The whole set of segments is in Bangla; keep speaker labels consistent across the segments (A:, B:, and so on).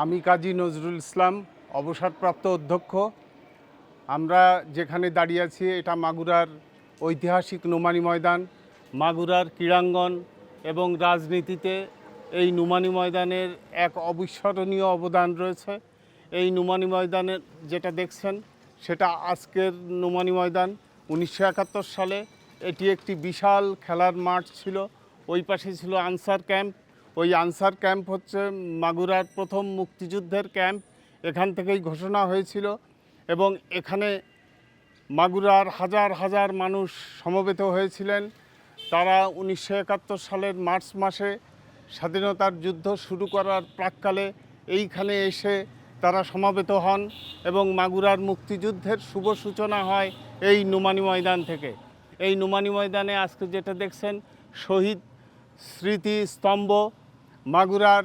A: আমি কাজী নজরুল ইসলাম, অবসরপ্রাপ্ত অধ্যক্ষ। আমরা যেখানে দাঁড়িয়ে আছি, এটা মাগুরার ঐতিহাসিক নোমানি ময়দান, মাগুরার ক্রীড়াঙ্গন এবং রাজনীতিতে এই নুমানি ময়দানের এক অবিস্মরণীয় অবদান রয়েছে। এই নুমানি ময়দানের যেটা দেখছেন, সেটা আজকের নুমানি ময়দান। উনিশশো একাত্তর সালে এটি একটি বিশাল খেলার মাঠ ছিল। ওই পাশে ছিল আনসার ক্যাম্প। ওই আনসার ক্যাম্প হচ্ছে মাগুরার প্রথম মুক্তিযুদ্ধের ক্যাম্প। এখান থেকেই ঘোষণা হয়েছিল এবং এখানে মাগুরার হাজার হাজার মানুষ সমবেত হয়েছিলেন। তারা উনিশশো একাত্তর সালের মার্চ মাসে স্বাধীনতার যুদ্ধ শুরু করার প্রাককালে এইখানে এসে তারা সমাবেত হন এবং মাগুরার মুক্তিযুদ্ধের শুভ সূচনা হয় এই নুমানি ময়দান থেকে। এই নুমানি ময়দানে আজকে যেটা দেখছেন, শহীদ স্মৃতি স্তম্ভ মাগুরার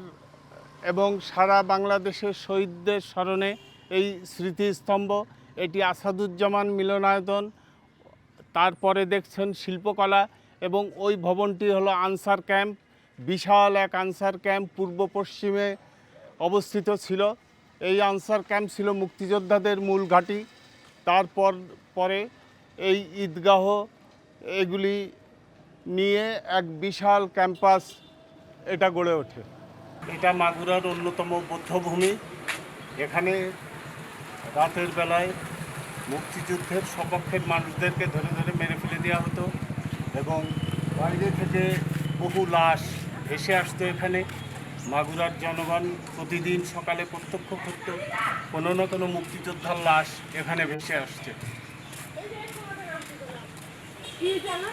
A: এবং সারা বাংলাদেশের শহীদদের স্মরণে এই স্মৃতিস্তম্ভ, এটি আসাদুজ্জামান মিলনায়তন, তারপরে দেখছেন শিল্পকলা এবং ওই ভবনটি হলো আনসার ক্যাম্প, বিশাল এক আনসার ক্যাম্প পূর্ব পশ্চিমে অবস্থিত ছিল। এই আনসার ক্যাম্প ছিল মুক্তিযোদ্ধাদের মূল ঘাঁটি। তারপর, পরে এই ঈদগাহ, এগুলি নিয়ে এক বিশাল ক্যাম্পাস এটা গড়ে ওঠে এটা মাগুরার অন্যতম বৌদ্ধভূমি এখানে রাতের বেলায় মুক্তিযুদ্ধের সপক্ষের মানুষদেরকে ধরে ধরে মেরে ফেলে দেওয়া হতো এবং বাইরে থেকে বহু লাশ ভেসে আসতো এখানে মাগুরার জনগণ প্রতিদিন সকালে প্রত্যক্ষ করতো কোনো না কোনো মুক্তিযোদ্ধার লাশ এখানে ভেসে আসছে
B: কি জানো